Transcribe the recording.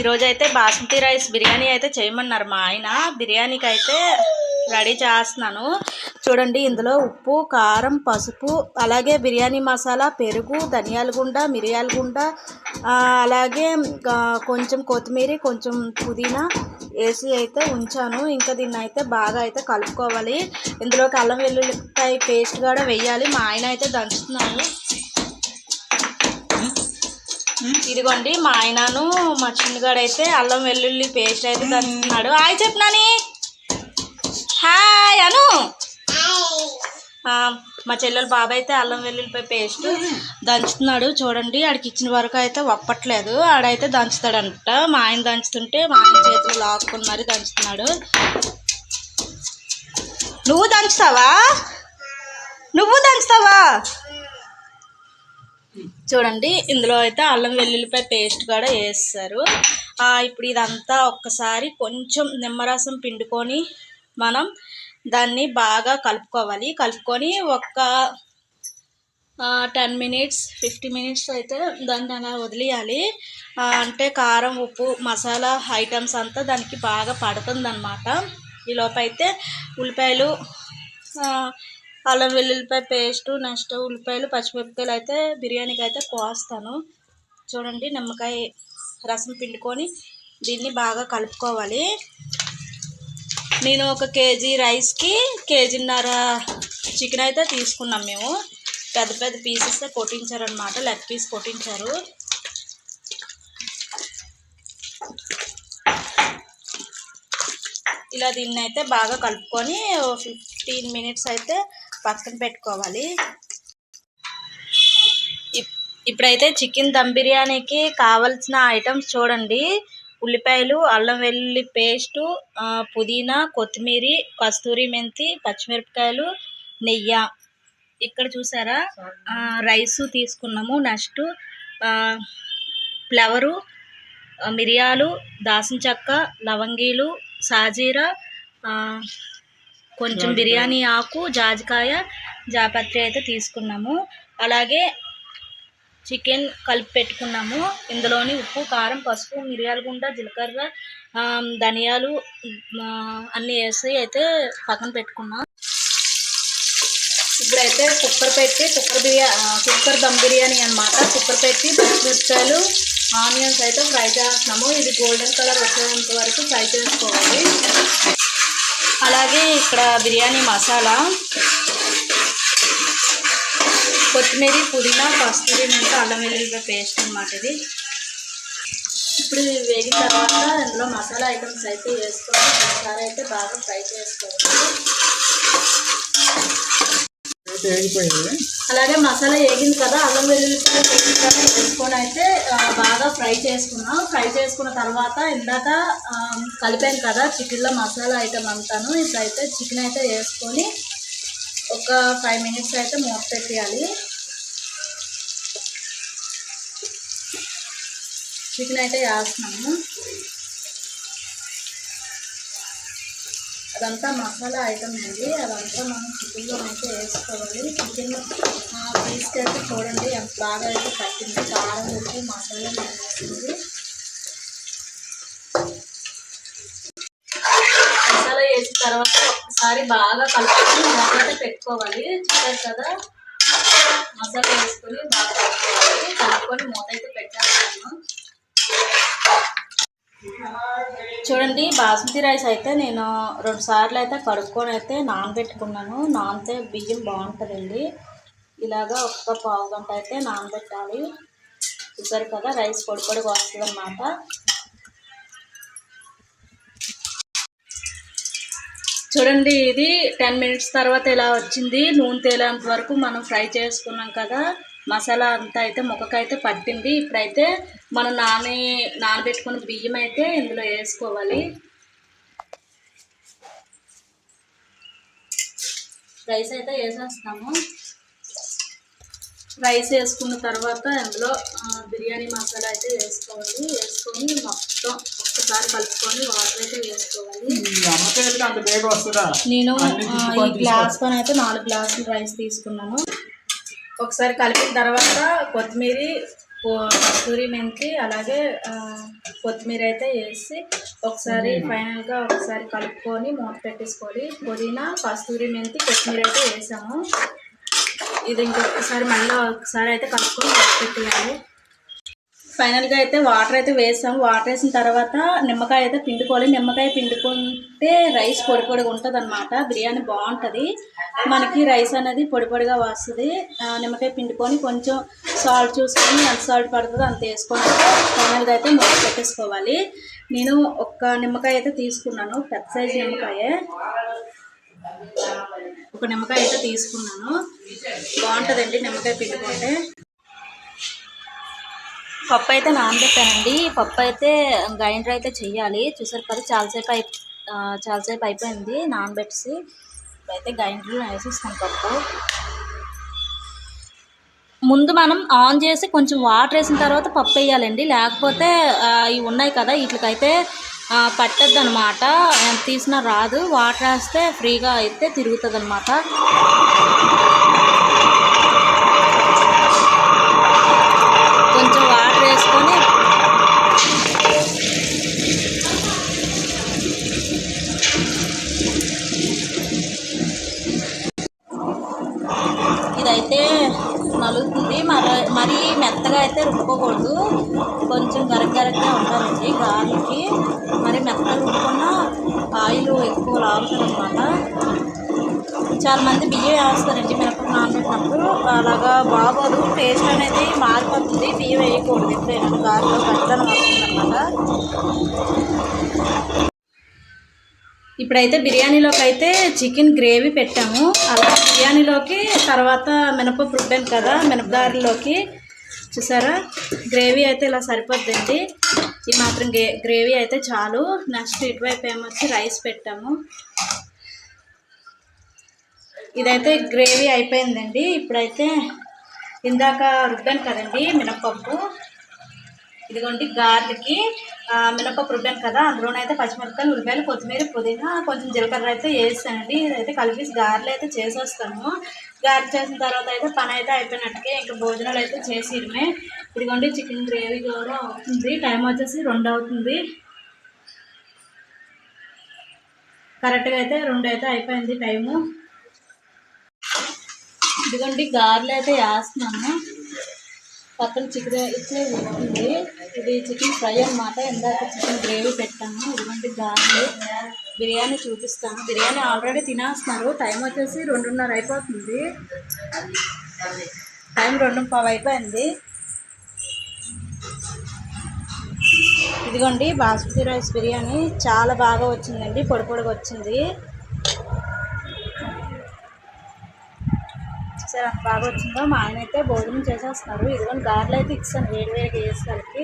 ఈరోజు అయితే బాస్మతి రైస్ బిర్యానీ అయితే చేయమన్నారు మా ఆయన. బిర్యానీకి అయితే రెడీ చేస్తున్నాను. చూడండి ఇందులో ఉప్పు కారం పసుపు అలాగే బిర్యానీ మసాలా పెరుగు ధనియాల గుండ మిరియాల గుండ అలాగే ఇంకా కొంచెం కొత్తిమీర కొంచెం పుదీనా వేసి అయితే ఉంచాను. ఇంకా దీన్ని అయితే బాగా అయితే కలుపుకోవాలి. ఇందులోకి అల్లం వెల్లుల్లిపాయ పేస్ట్ కూడా వేయాలి. మా ఆయన అయితే దంచుతున్నాను ఇదిగోండి మా ఆయనను మా చిన్నగాడు అయితే అల్లం వెల్లుల్లి పేస్ట్ అయితే దంచుతున్నాడు హాయ్ చెప్పనాని. హాయ్ అను. మా చెల్లెలు బాబాయ్ అయితే అల్లం వెల్లుల్లిపాయ పేస్ట్ దంచుతున్నాడు. చూడండి ఆడికి ఇచ్చిన వరకు అయితే ఒప్పట్లేదు. ఆడైతే దంచుతాడంట. మా ఆయన దంచుతుంటే మా ఆయన చేతులు లాక్కుని మరీ దంచుతున్నాడు. నువ్వు దంచుతావా? నువ్వు దంచుతావా? చూడండి ఇందులో అయితే అల్లం వెల్లుల్లిపాయ పేస్ట్ కూడా వేస్తారు. ఇప్పుడు ఇదంతా ఒక్కసారి కొంచెం నిమ్మరసం పిండుకొని మనం దాన్ని బాగా కలుపుకోవాలి. కలుపుకొని ఒక టెన్ మినిట్స్ ఫిఫ్టీ మినిట్స్ అయితే దాన్ని అలా వదిలేయాలి. అంటే కారం ఉప్పు మసాలా ఐటమ్స్ అంతా దానికి బాగా పడుతుంది ఈ ఈలోపు అయితే ఉల్లిపాయలు అల్లం వెల్లుల్లిపాయ పేస్టు నెక్స్ట్ ఉల్లిపాయలు పచ్చిమిరపకాయలు అయితే బిర్యానీకి అయితే కోస్తాను చూడండి నిమ్మకాయ రసం పిండుకొని దీన్ని బాగా కలుపుకోవాలి. నేను ఒక కేజీ రైస్కి కేజీన్నర చికెన్ అయితే తీసుకున్నాం మేము. పెద్ద పెద్ద పీసెస్ కొట్టించారనమాట లెగ్ పీస్ కొట్టించారు. ఇలా దీన్ని అయితే బాగా కలుపుకొని ఫిఫ్టీన్ మినిట్స్ అయితే పక్కన పెట్టుకోవాలి. ఇప్- ఇప్పుడైతే చికెన్ దమ్ బిర్యానీకి కావలసిన ఐటమ్స్ చూడండి. ఉల్లిపాయలు అల్లం వెల్లుల్లి పేస్టు పుదీనా కొత్తిమీర కస్తూరి మెంతి పచ్చిమిరపకాయలు నెయ్యి. ఇక్కడ చూసారా? రైసు తీసుకున్నాము నెక్స్ట్ ఫ్లవరు మిరియాలు దాసిన చెక్క లవంగీలు సాజీరా కొంచెం బిర్యానీ ఆకు జాజికాయ జాపత్రి అయితే తీసుకున్నాము. అలాగే చికెన్ కలిపి పెట్టుకున్నాము. ఇందులోని ఉప్పు కారం పసుపు మిరియాల గుండ జీలకర్ర ధనియాలు అన్నీ వేసి అయితే పక్కన పెట్టుకున్నాం. ఇప్పుడైతే కుక్కర్ పెట్టి కుక్కర్ బిర్యా ఆ, కుక్కర్ దమ్ బిర్యానీ అన్నమాట. కుక్కర్ పెట్టి పచ్చిమిరపకాయలు ఆనియన్స్ అయితే ఫ్రై చేస్తున్నాము. ఇది గోల్డెన్ కలర్ వచ్చేంత వరకు ఫ్రై చేసుకోవాలి. అలాగే ఇక్కడ బిర్యానీ మసాలా కొత్తిమీర పుదీనా కస్తూరి మెంత అల్లం వెల్లుల్లిపాయ పేస్ట్ అనమాట ఇది. ఇప్పుడు వేగిన తర్వాత ఇందులో మసాలా ఐటమ్స్ అయితే వేసుకోవాలి. ఒకసారి అయితే బాగా ఫ్రై చేసుకోవాలి. అయితే వేగిపోయింది. అలాగే మసాలా వేగింది కదా అల్లం వెల్లుల్లిపాయ వేగింది కదా వేసుకొని అయితే బాగా ఫ్రై చేసుకున్నాం. ఫ్రై చేసుకున్న తర్వాత ఇందాక కలిపాను కదా చికెన్లో మసాలా ఐటమ్ అంతాను. ఇప్పుడైతే చికెన్ అయితే వేసుకొని ఒక ఫైవ్ మినిట్స్ అయితే మూత పెట్టేయాలి. చికెన్ అయితే వేస్తున్నాము. అదంతా మసాలా ఐటమ్ అండి. అదంతా మనం చికెన్లో అయితే వేసుకోవాలి. చికెన్ పీస్కి అయితే చూడండి ఎంత బాగా అయితే పట్టింది. కారం ఉప్పు మసాలా వేసింది మసాలా వేసిన తర్వాత ఒకసారి బాగా కలుపుకొని మసాలా పెట్టుకోవాలి. చికెన్ కదా? మసాలా వేసుకొని బాగా కలుపుకోవాలి. కలుపుకొని మూత అయితే పెట్టాలి చూడండి బాస్మతి రైస్ అయితే నేను రెండు సార్లు అయితే కడుక్కొని అయితే నానబెట్టుకున్నాను. నానితే బియ్యం బాగుంటుందండి. ఇలాగా ఒక్క పావు గంట అయితే నానబెట్టాలి. చూసారు కదా రైస్ పొడి పొడిగా వస్తుంది అన్నమాట చూడండి ఇది టెన్ మినిట్స్ తర్వాత ఇలా వచ్చింది? నూనె తేలేంత వరకు మనం ఫ్రై చేసుకున్నాం కదా. మసాలా అంతా అయితే ముక్కకైతే పట్టింది. ఇప్పుడైతే మనం నాని నానబెట్టుకున్న బియ్యం అయితే ఇందులో వేసుకోవాలి. రైస్ అయితే వేసేస్తాము. రైస్ వేసుకున్న తర్వాత అందులో బిర్యానీ మసాలా అయితే వేసుకోవాలి. వేసుకొని మొత్తం ఒక్కసారి కలుపుకొని వాటర్ అయితే వేసుకోవాలి. నేను ఈ గ్లాస్తో అయితే నాలుగు గ్లాసులు రైస్ తీసుకున్నాను. ఒకసారి కలిపిన తర్వాత కొత్తిమీర కస్తూరి మెంతి అలాగే కొత్తిమీర అయితే వేసి ఒకసారి ఫైనల్గా ఒకసారి కలుపుకొని మూత పెట్టేసుకోవాలి పుదీనా కస్తూరి మెంతి కొత్తిమీర అయితే వేసాము. ఇది ఇంకొకసారి మళ్ళీ ఒకసారి అయితే కలుపుకొని మూత పెట్టేయాలి. ఫైనల్గా అయితే వాటర్ అయితే వేసాము. వాటర్ వేసిన తర్వాత నిమ్మకాయ అయితే పిండుకోవాలి. నిమ్మకాయ పిండుకుంటే రైస్ పొడి పొడిగా ఉంటుంది అనమాట బిర్యానీ బాగుంటుంది. మనకి రైస్ అనేది పొడి పొడిగా వస్తుంది. నిమ్మకాయ పిండుకొని కొంచెం సాల్ట్ చూసుకొని ఎంత సాల్ట్ పడుతుందో అంత వేసుకొని ఫైనల్గా అయితే మూత పెట్టేసుకోవాలి. నేను ఒక్క నిమ్మకాయ అయితే తీసుకున్నాను. పెద్ద సైజు నిమ్మకాయే. ఒక నిమ్మకాయ అయితే తీసుకున్నాను. బాగుంటుందండి నిమ్మకాయ పిండుకుంటే. పప్పు అయితే నానబెట్టానండి. పప్పు అయితే గ్రైండర్ అయితే చెయ్యాలి. చూసారు కదా చాలాసేపు అయి చాలాసేపు అయిపోయింది నానబెట్టేసి. ఇప్పుడైతే గ్రైండర్లో వేసేస్తాం పప్పు. ముందు మనం ఆన్ చేసి కొంచెం వాటర్ వేసిన తర్వాత పప్పు వేయాలండి. లేకపోతే ఇవి ఉన్నాయి కదా వీటికైతే పట్టద్దు అనమాట తీసినా రాదు. వాటర్ వేస్తే ఫ్రీగా అయితే తిరుగుతుంది అనమాట రుబ్బకూడదు కొంచెం గరగరగా ఉండాలండి. గాలికి మరి మెత్తగా రుబ్బుకున్న ఆయిల్ ఎక్కువ లాగుతుంది అనమాట చాలా మంది బియ్యం వేస్తారండి మినపప్పు నానబెట్టినప్పుడు. అలాగా బాగోదు టేస్ట్ అనేది మారిపోతుంది. బియ్యం వేయకూడదు ఎప్పుడైనా గాలిలో పెట్టడం వస్తుందన్నమాట. ఇప్పుడైతే బిర్యానీలోకి అయితే చికెన్ గ్రేవీ పెట్టాము. అలా బిర్యానీలోకి తర్వాత మినపప్పు రుబ్బాను కదా మినపదారిలోకి చూసారా? గ్రేవీ అయితే ఇలా సరిపోద్దండి. ఈ మాత్రం గ్రేవీ అయితే చాలు. నెక్స్ట్ ఇటువైపు ఏమొచ్చి రైస్ పెట్టాము. ఇదైతే గ్రేవీ అయిపోయిందండి. ఇప్పుడైతే ఇందాక రుబ్బాను కదండి మినపప్పు ఇదిగోండి గార్లిక్కి ఆ, మినపప్పు రుబ్బాను కదా అందులోనైతే పచ్చిమిరపకాయలు ఉల్లిపాయలు కొత్తిమీర పుదీనా కొంచెం జీలకర్ర అయితే వేస్తానండి. ఇదైతే కలిపి గారెలు అయితే చేసేస్తాను. గారెలు చేసిన తర్వాత అయితే పని అయితే అయిపోయినట్టుగా ఇంకా భోజనాలు అయితే చేసిరమే ఇదిగోండి చికెన్ గ్రేవీ కూడా అవుతుంది. టైం వచ్చేసి రెండు అవుతుంది. కరెక్ట్గా అయితే రెండు అయితే అయిపోయింది టైము. ఇదిగోండి గారెలు అయితే వేస్తున్నాము పక్కన చికెన్ అయితే ఉంది. ఇది చికెన్ ఫ్రై అన్నమాట. ఇందాక చికెన్ గ్రేవీ పెట్టాము. ఇదిగోండి గారెలు బిర్యానీ చూపిస్తాను. బిర్యానీ ఆల్రెడీ తినేస్తున్నారు. టైం వచ్చేసి రెండున్నర అయిపోతుంది. టైం రెండు పావు అయిపోయింది. ఇదిగోండి బాస్మతి రైస్ బిర్యానీ. చాలా బాగా వచ్చిందండి. పొడి పొడిగా వచ్చింది. చూసారు అంత బాగా వచ్చిందో మా ఆయన అయితే భోజనం చేసేస్తున్నారు. ఇదిగో గారెలు అయితే ఇచ్చాను. వేడి వేడిగా వేసేసరికి